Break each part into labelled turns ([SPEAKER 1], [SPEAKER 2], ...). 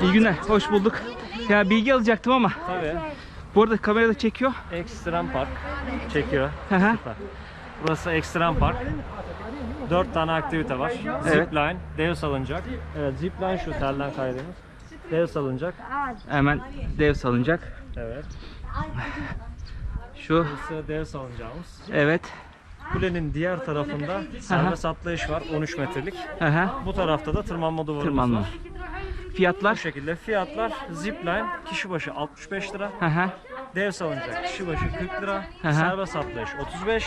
[SPEAKER 1] İyi günler, hoş bulduk. Ya bilgi alacaktım ama
[SPEAKER 2] Tabii.
[SPEAKER 1] bu arada kamerada çekiyor.
[SPEAKER 2] Ekstrem Park çekiyor.
[SPEAKER 1] Hı hı.
[SPEAKER 2] Süper. Burası Ekstrem Park. Dört tane aktivite var.
[SPEAKER 1] Evet.
[SPEAKER 2] Zipline, dev salıncak. Evet, zipline şu telden kaydığımız. Dev salıncak.
[SPEAKER 1] Hemen dev salıncak.
[SPEAKER 2] Evet.
[SPEAKER 1] Şu,
[SPEAKER 2] Burası dev salıncağımız.
[SPEAKER 1] evet.
[SPEAKER 2] Kulenin diğer tarafında serbest atlayış var 13 metrelik.
[SPEAKER 1] Hı hı.
[SPEAKER 2] Bu tarafta da tırmanma duvarımız
[SPEAKER 1] Tırmanma.
[SPEAKER 2] Var. Bu
[SPEAKER 1] Fiyatlar.
[SPEAKER 2] şekilde fiyatlar zipline kişi başı 65 lira.
[SPEAKER 1] Hı hı.
[SPEAKER 2] Dev salıncak kişi başı 40 lira.
[SPEAKER 1] Hı hı.
[SPEAKER 2] Serbest atlayış 35.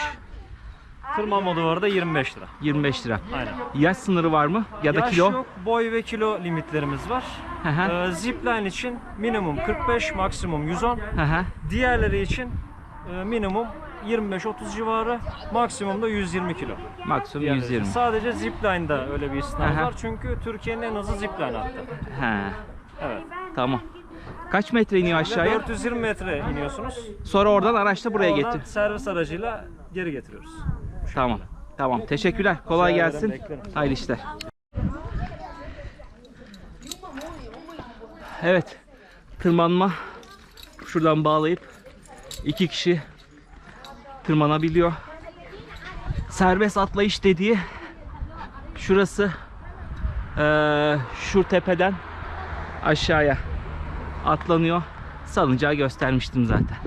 [SPEAKER 2] Tırmanma duvarı da 25 lira.
[SPEAKER 1] 25 lira.
[SPEAKER 2] Aynen.
[SPEAKER 1] Yaş sınırı var mı? Ya da
[SPEAKER 2] Yaş
[SPEAKER 1] kilo?
[SPEAKER 2] yok, boy ve kilo limitlerimiz var.
[SPEAKER 1] Hı hı.
[SPEAKER 2] Ee, zipline için minimum 45, maksimum 110.
[SPEAKER 1] Hı hı.
[SPEAKER 2] Diğerleri için e, minimum 25-30 civarı, maksimum da 120 kilo.
[SPEAKER 1] Maksimum
[SPEAKER 2] Diğerleri
[SPEAKER 1] 120.
[SPEAKER 2] için. Sadece zipline'da öyle bir
[SPEAKER 1] hı.
[SPEAKER 2] var çünkü Türkiye'nin en hızlı zipline hattı.
[SPEAKER 1] He.
[SPEAKER 2] Evet.
[SPEAKER 1] Tamam. Kaç metre iniyor aşağıya?
[SPEAKER 2] 420 metre iniyorsunuz.
[SPEAKER 1] Sonra oradan araçla buraya
[SPEAKER 2] Oradan
[SPEAKER 1] getir.
[SPEAKER 2] servis aracıyla geri getiriyoruz.
[SPEAKER 1] Tamam. Tamam. Teşekkürler. Kolay
[SPEAKER 2] Rica ederim,
[SPEAKER 1] gelsin.
[SPEAKER 2] beklerim.
[SPEAKER 1] Hayırlı işler. Evet. Tırmanma. Şuradan bağlayıp iki kişi tırmanabiliyor. Serbest atlayış dediği şurası eee, şu tepeden aşağıya atlanıyor. Salıncağı göstermiştim zaten.